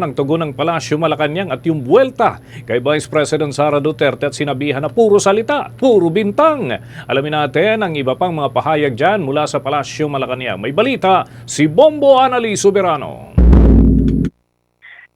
ng tugon ng Palasyo Malacanang at yung buwelta kay Vice President Sara Duterte at sinabihan na puro salita, puro bintang. Alamin natin ang iba pang mga pahayag dyan mula sa Palasyo Malacanang. May balita si Bombo Anali Soberano.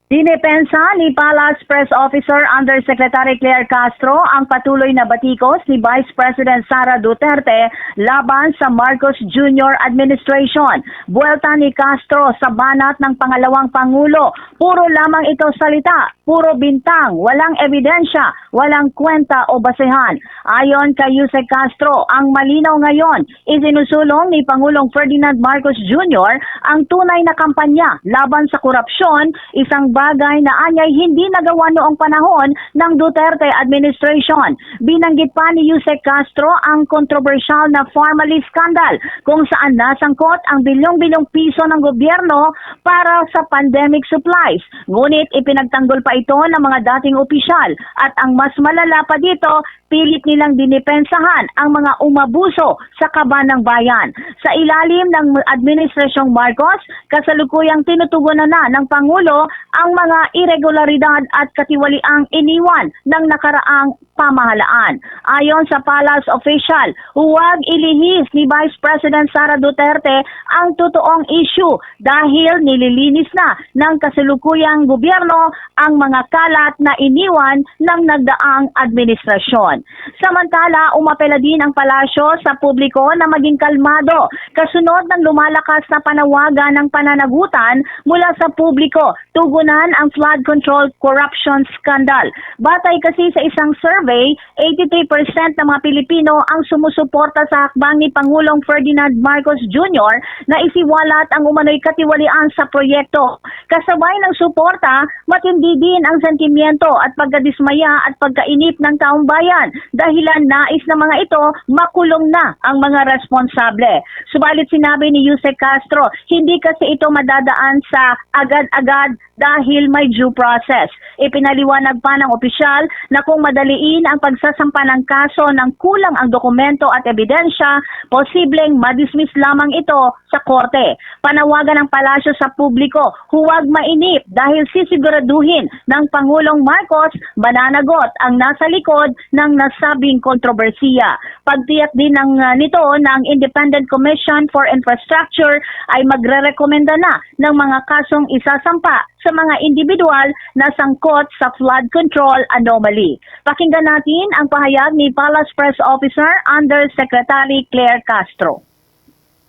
Dinipensa ni Palace Press Officer Undersecretary Claire Castro ang patuloy na batikos ni Vice President Sara Duterte laban sa Marcos Jr. Administration. Buwelta ni Castro sa banat ng pangalawang Pangulo. Puro lamang ito salita, puro bintang, walang ebidensya, walang kwenta o basehan. Ayon kay Yusek Castro, ang malinaw ngayon, isinusulong ni Pangulong Ferdinand Marcos Jr. ang tunay na kampanya laban sa korupsyon, isang bagay na anyay hindi nagawa noong panahon ng Duterte administration. Binanggit pa ni Yusek Castro ang kontrobersyal na Pharmaly scandal kung saan nasangkot ang bilyong-bilyong piso ng gobyerno para sa pandemic supplies. Ngunit ipinagtanggol pa ito ng mga dating opisyal at ang mas malala pa dito, pilit nilang dinipensahan ang mga umabuso sa kaban ng bayan. Sa ilalim ng Administrasyong Marcos, kasalukuyang tinutugunan na ng Pangulo ang mga irregularidad at katiwaliang iniwan ng nakaraang pamahalaan. Ayon sa Palace official, huwag ilihis ni Vice President Sara Duterte ang totoong issue dahil nililinis na ng kasalukuyang gobyerno ang mga kalat na iniwan ng nagdaang administrasyon. Samantala, umapela din ang palasyo sa publiko na maging kalmado kasunod ng lumalakas na panawagan ng pananagutan mula sa publiko tugunan ang flood control corruption scandal. Batay kasi sa isang survey, 83% ng mga Pilipino ang sumusuporta sa hakbang ni Pangulong Ferdinand Marcos Jr. na isiwalat ang umano'y katiwalian sa proyekto. Kasabay ng suporta, matindi din ang sentimiento at pagkadismaya at pagkainip ng taong bayan dahilan nais ng mga ito makulong na ang mga responsable. Subalit sinabi ni Yusek Castro, hindi kasi ito madadaan sa agad-agad dahil may due process. Ipinaliwanag pa ng opisyal na kung madaliin ang pagsasampa ng kaso ng kulang ang dokumento at ebidensya, posibleng madismiss lamang ito sa korte. Panawagan ng palasyo sa publiko, huwag mainip dahil sisiguraduhin ng Pangulong Marcos mananagot ang nasa likod ng nasabing kontrobersiya. Pagtiyak din ng, uh, nito ng Independent Commission for Infrastructure ay magre-rekomenda na ng mga kasong isasampa sa mga individual na sangkot sa flood control anomaly. Pakinggan natin ang pahayag ni Palace Press Officer Undersecretary Claire Castro.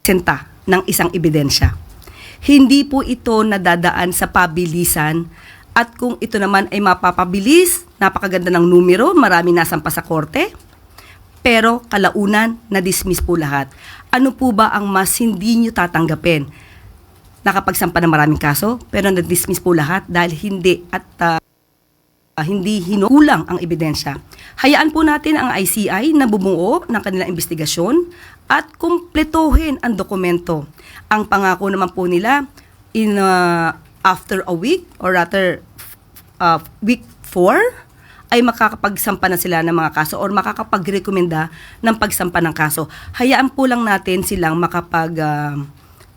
senta ng isang ebidensya. Hindi po ito nadadaan sa pabilisan at kung ito naman ay mapapabilis, napakaganda ng numero, marami nasampa sa korte, pero kalaunan, na-dismiss po lahat. Ano po ba ang mas hindi nyo tatanggapin? Nakapagsampa ng maraming kaso, pero na-dismiss po lahat dahil hindi at ah, hindi hinukulang ang ebidensya. Hayaan po natin ang ICI na bumuo ng kanilang investigasyon at kumpletuhin ang dokumento. Ang pangako naman po nila in ah, after a week or rather uh, week 4 ay makakapagsampa na sila ng mga kaso or makakapagrekomenda ng pagsampa ng kaso. Hayaan po lang natin silang makapag ah,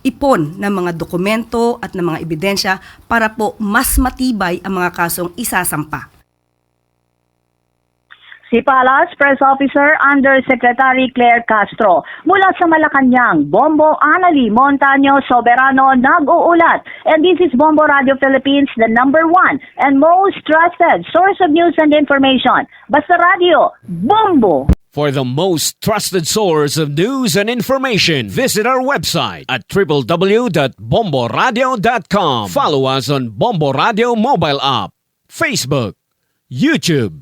ipon ng mga dokumento at ng mga ebidensya para po mas matibay ang mga kasong isasampa. Si Palace Press Officer Undersecretary Claire Castro. Mula sa Malacanang, Bombo Anali Montaño Soberano nag-uulat. And this is Bombo Radio Philippines, the number one and most trusted source of news and information. Basta Radio, Bombo! For the most trusted source of news and information, visit our website at www.bomboradio.com. Follow us on Bombo Radio mobile app, Facebook, YouTube,